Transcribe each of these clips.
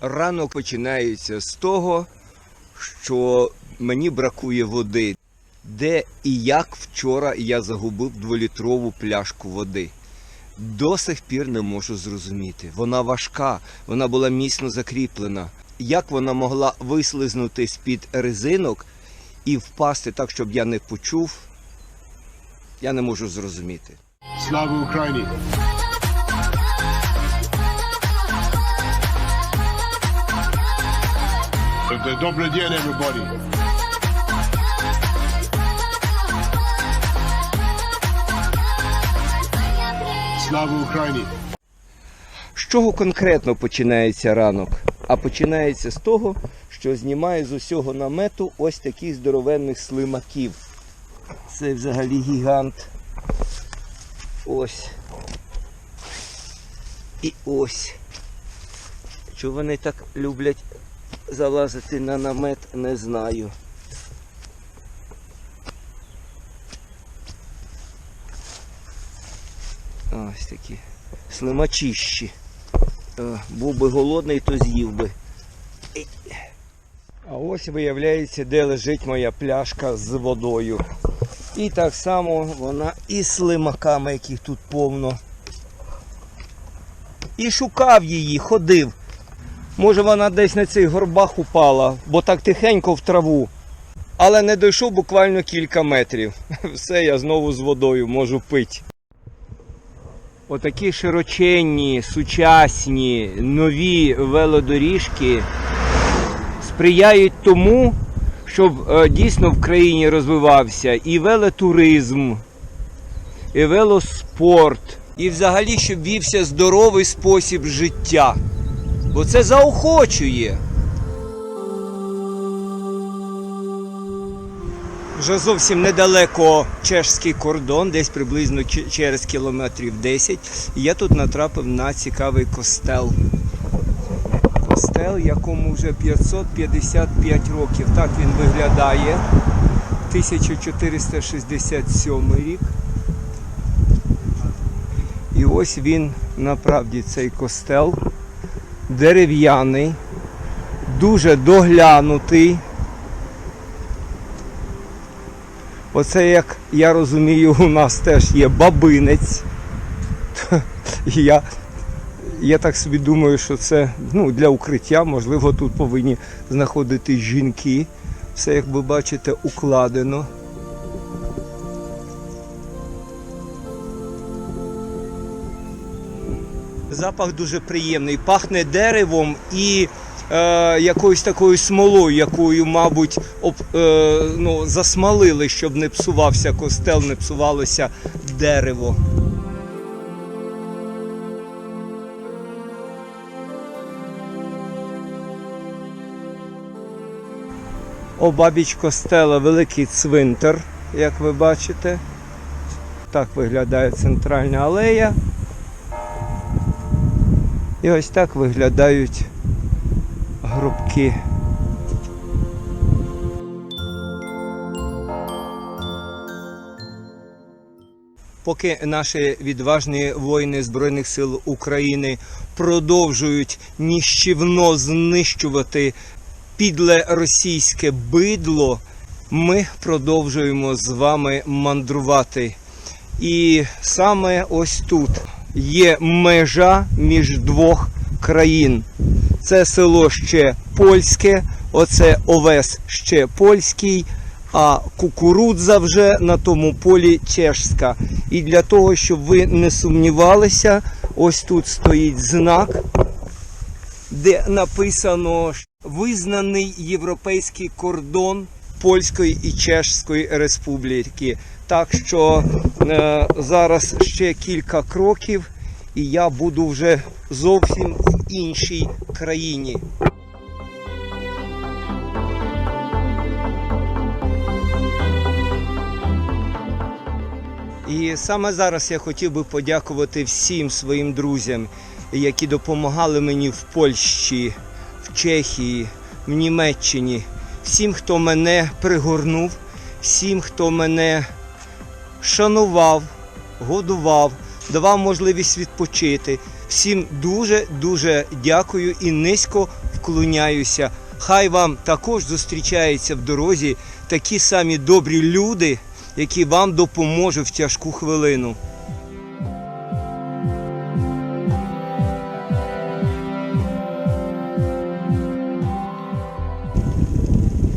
Ранок починається з того, що мені бракує води. Де і як вчора я загубив дволітрову пляшку води. До сих пір не можу зрозуміти. Вона важка, вона була міцно закріплена. Як вона могла вислизнути з-під резинок і впасти так, щоб я не почув, я не можу зрозуміти. Слава Україні! Добрий день, everybody! Слава Україні! З чого конкретно починається ранок? А починається з того, що знімаю з усього намету ось таких здоровенних слимаків. Це взагалі гігант. Ось. І ось. Чого вони так люблять залазити на намет, не знаю. Ось такі слимачищі. Е, Був би голодний, то з'їв би. А ось виявляється, де лежить моя пляшка з водою. І так само вона і слимаками, яких тут повно. І шукав її, ходив. Може вона десь на цих горбах упала, бо так тихенько в траву. Але не дійшов буквально кілька метрів. Все, я знову з водою можу пити. Отакі широченні, сучасні, нові велодоріжки сприяють тому, щоб е, дійсно в країні розвивався і велотуризм, і велоспорт, і взагалі, щоб вівся здоровий спосіб життя. Бо це заохочує. Вже зовсім недалеко чешський кордон, десь приблизно через кілометрів 10. І я тут натрапив на цікавий костел. Костел, якому вже 555 років. Так він виглядає. 1467 рік. І ось він направді цей костел дерев'яний, дуже доглянутий. Оце, як я розумію, у нас теж є бабинець. І я, я так собі думаю, що це ну, для укриття, можливо, тут повинні знаходитись жінки. Все, як ви бачите, укладено. Запах дуже приємний. Пахне деревом і е, якоюсь такою смолою, якою, мабуть, об, е, ну, засмалили, щоб не псувався костел, не псувалося дерево. Обабіч костела великий цвинтар, як ви бачите. Так виглядає центральна алея. І ось так виглядають гробки. Поки наші відважні воїни Збройних сил України продовжують ніщівно знищувати підле російське бидло, ми продовжуємо з вами мандрувати. І саме ось тут є межа між двох країн. Це село ще польське, оце овес ще польський, а кукурудза вже на тому полі чешська. І для того, щоб ви не сумнівалися, ось тут стоїть знак, де написано визнаний європейський кордон Польської і Чешської республіки. Так що е, зараз ще кілька кроків, і я буду вже зовсім в іншій країні. І саме зараз я хотів би подякувати всім своїм друзям, які допомагали мені в Польщі, в Чехії, в Німеччині, всім, хто мене пригорнув, всім, хто мене шанував, годував, давав можливість відпочити. Всім дуже дуже дякую і низько вклоняюся. Хай вам також зустрічаються в дорозі такі самі добрі люди, які вам допоможуть в тяжку хвилину.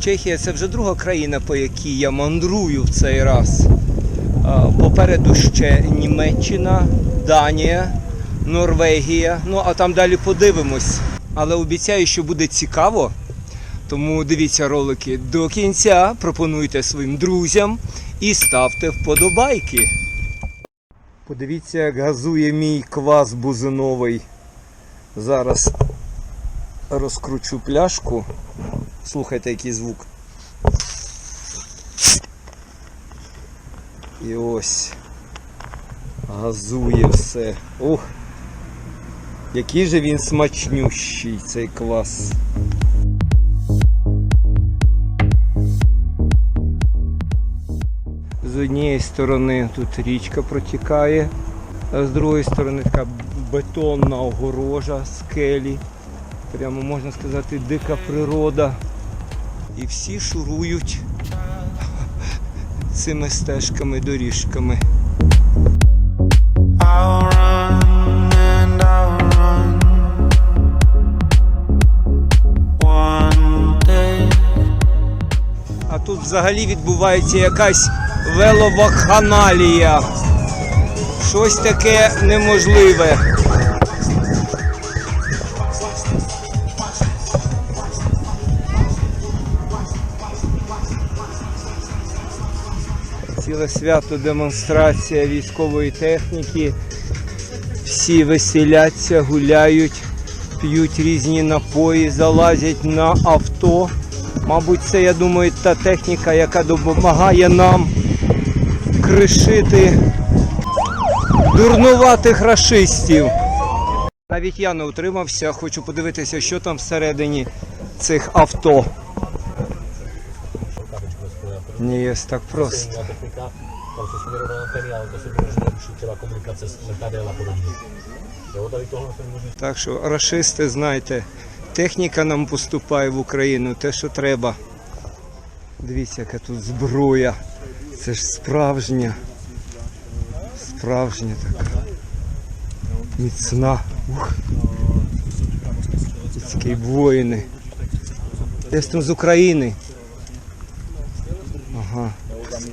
Чехія це вже друга країна, по якій я мандрую в цей раз. А, Попереду ще Німеччина, Данія, Норвегія. Ну а там далі подивимось. Але обіцяю, що буде цікаво. Тому дивіться ролики до кінця, пропонуйте своїм друзям і ставте вподобайки. Подивіться, як газує мій квас бузиновий. Зараз розкручу пляшку. Слухайте, який звук. І ось газує все. Ух! Який же він смачнющий, цей квас. З однієї сторони тут річка протікає, а з другої сторони така бетонна огорожа, скелі. Прямо можна сказати, дика природа. І всі шурують цими стежками, доріжками. А тут взагалі відбувається якась веловакханалія. Щось таке неможливе. Ціле свято демонстрація військової техніки. Всі веселяться, гуляють, п'ють різні напої, залазять на авто. Мабуть, це, я думаю, та техніка, яка допомагає нам кришити дурнуватих рашистів. Навіть я не утримався, хочу подивитися, що там всередині цих авто. Є так просто. Nová technika, tam jsou směrované to Так що рашисти, знаєте, техніка нам поступає в Україну, те, що треба. Дивіться, яка тут зброя. Це ж справжня. Справжня така. Міцна. Ух. Такі воїни. Десь там з України.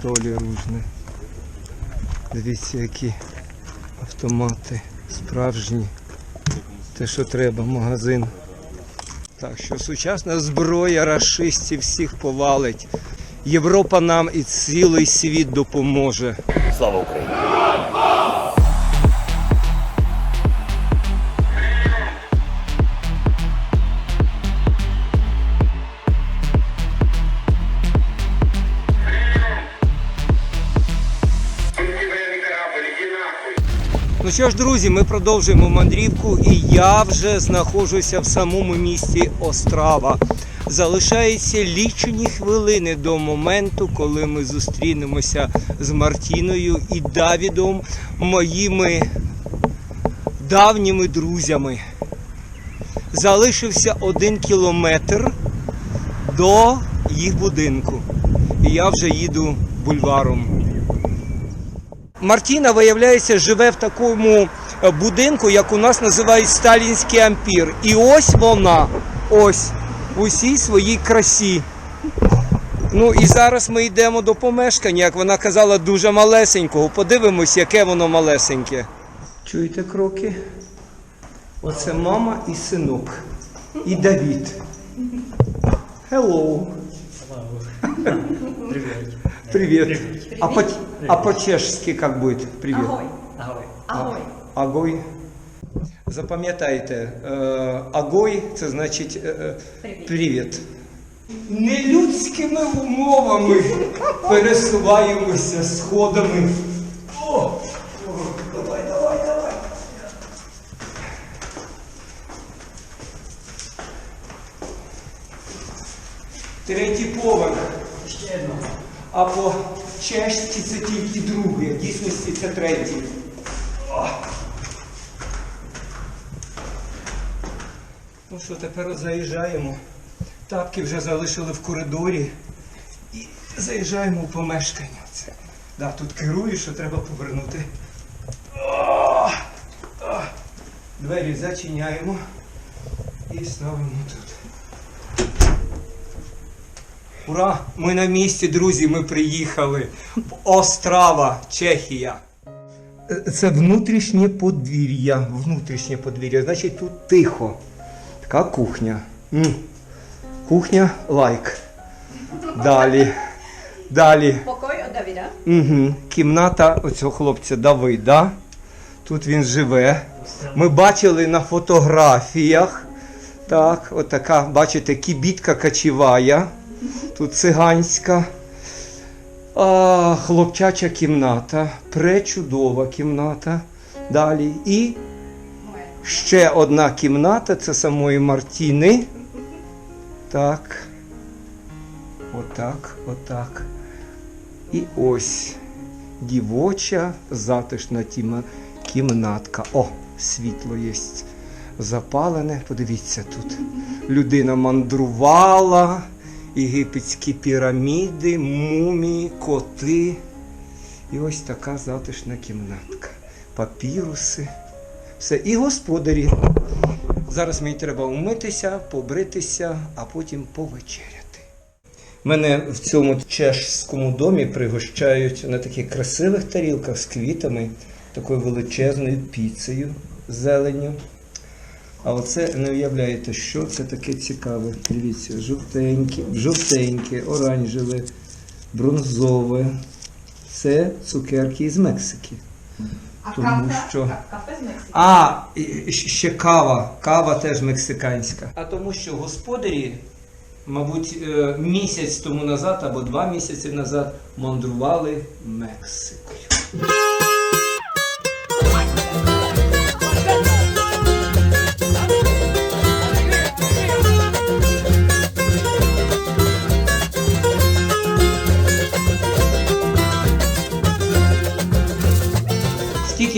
Ага, ружне. Дивіться, які автомати справжні. Те, що треба, магазин. Так що сучасна зброя расистів всіх повалить. Європа нам і цілий світ допоможе. Слава Україні! Ну що ж, друзі, ми продовжуємо мандрівку, і я вже знаходжуся в самому місті Острава. Залишається лічені хвилини до моменту, коли ми зустрінемося з Мартіною і Давідом, моїми давніми друзями. Залишився один кілометр до їх будинку. І я вже їду бульваром. Мартіна, виявляється, живе в такому е, будинку, як у нас називають сталінський ампір. І ось вона, ось, в усій своїй красі. Ну і зараз ми йдемо до помешкання, як вона казала, дуже малесенького. Подивимось, яке воно малесеньке. Чуєте кроки? Оце мама і синок. І Давід. Hello. Привет. А, по, а по-чешски как будет? Привет. Ahoj. Ahoj. Ahoj. Агой. Запам'ятайте, е, агой це значить е, е, Привіт. привіт. Нелюдськими умовами пересуваємося сходами. О! О, давай, давай, давай. Третій поверх. А по чешці це тільки другий, в дійсності це третій. Ну що, тепер заїжджаємо. Тапки вже залишили в коридорі. І заїжджаємо у помешкання. Це. Да, тут керую, що треба повернути. Двері зачиняємо і ставимо тут. Ура! Ми на місці, друзі, ми приїхали. В Острава, Чехія. Це внутрішнє подвір'я. Внутрішнє подвір'я. Значить, тут тихо. Така кухня. М. Кухня лайк. Далі. Далі. Pokoj od Davida. Угу. Кімната оцього хлопця Давида. Тут він живе. Ми бачили на фотографіях. Так, отака, бачите, кібітка качівая. Тут циганська. А, хлопчача кімната. Пречудова кімната. Далі. І ще одна кімната це самої Мартіни. Так. Отак, отак. І ось дівоча затишна тіма, кімнатка. О, світло є запалене. Подивіться тут. Людина мандрувала, єгипетські піраміди, мумії, коти. І ось така затишна кімнатка. Папіруси. Все. І господарі. Зараз мені треба умитися, побритися, а потім повечеряти. Мене в цьому чешському домі пригощають на таких красивих тарілках з квітами, такою величезною піцею з зеленню. А оце не уявляєте, що це таке цікаве. Дивіться, жовтеньке, жовтеньке, оранжеве, бронзове. Це цукерки із Мексики. A Тому kafe? що- Kafe z Mexiku. А, і ще кава. Кава теж мексиканська. А тому що господарі, мабуть, е, місяць тому назад або два місяці назад мандрували Мексикою.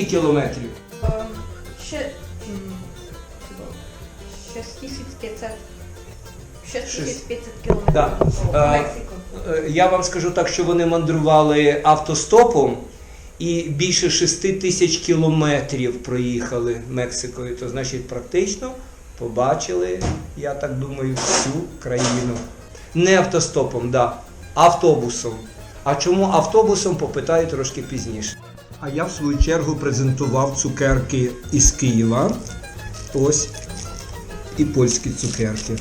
Кілометрів? Co bylo? 6500 6500 kilometrů Так. po Е, е, Я вам скажу так, що вони мандрували автостопом і більше 6 тисяч кілометрів проїхали Мексикою. То значить, практично побачили, я так думаю, всю країну. Не автостопом, да, автобусом. А чому автобусом попитаю трошки пізніше. А я в свою чергу презентував цукерки із Києва. Ось і польські цукерки.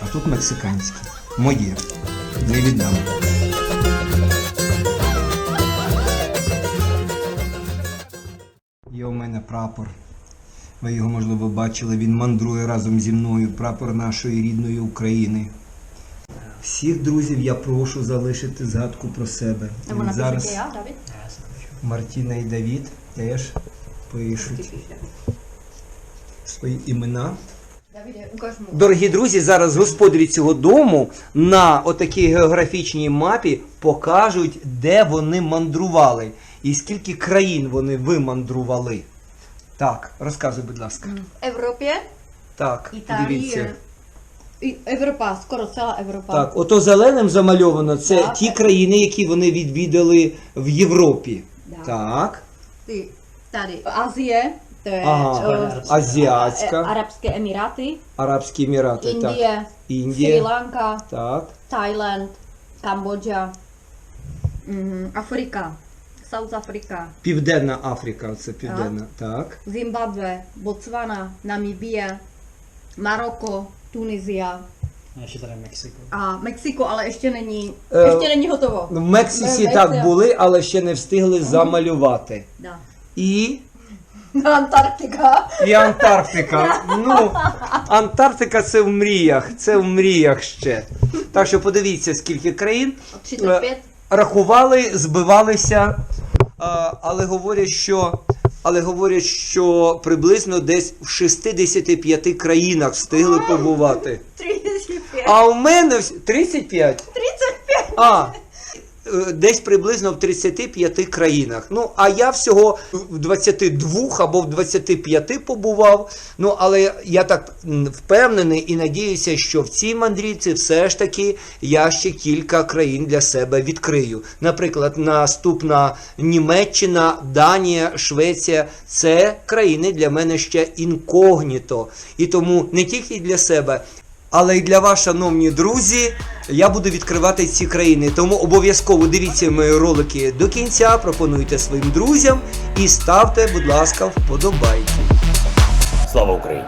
А тут мексиканські. Моє. Не віддам. Є у мене прапор. Ви його, можливо, бачили. Він мандрує разом зі мною. Прапор нашої рідної України. Всіх друзів я прошу залишити згадку про себе. Nebo зараз? Мартіна і Давід теж пишуть свої імена. Дорогі друзі, зараз господарі цього дому на отакій географічній мапі покажуть, де вони мандрували і скільки країн вони вимандрували. Так, розказуй, будь ласка. Evropě, Так, Itálii, дивіться. Evropa, skoro celá Evropa. Так, ото зеленим замальовано це Так. ті країни, які вони відвідали в Європі. Да. Так. Ty, tady Azie, to je Aha, eh, Азіатська, eh, Arabské Emiráty, Арабські Емірати. Так. Indie, Sri Індія. Lanka, Так. Thailand, Kambodža, mhm, Afrika, South Africa, Південна Африка, це південна. Так. Zimbabwe, Botswana, Namibie, Maroko, Tunisia A ještě tady Mexiko. a Mexiko, ale ještě není, Eh, ještě není hotovo. В Мексиці Ми- так Мексика. були, але ще не встигли замалювати. Da. І, Antarktika. і Антарктика. Ну, Антарктика це в мріях, це в мріях ще. Так що подивіться, скільки країн. 35. Рахували, збивалися, а, але говорять, що. Але говорять, що приблизно десь в 65 країнах встигли побувати. 35. А у мене вс- 35? 35. А, е, десь приблизно в 35 країнах. Ну, а я всього в 22 або в 25 побував. Ну, але я так м, впевнений і надіюся, що в цій мандрівці все ж таки я ще кілька країн для себе відкрию. Наприклад, наступна Німеччина, Данія, Швеція це країни для мене ще інкогніто. І тому не тільки для себе, але й для вас, шановні друзі, я буду відкривати ці країни. Тому обов'язково дивіться мої ролики до кінця, пропонуйте своїм друзям і ставте, будь ласка, вподобайки. Слава Україні!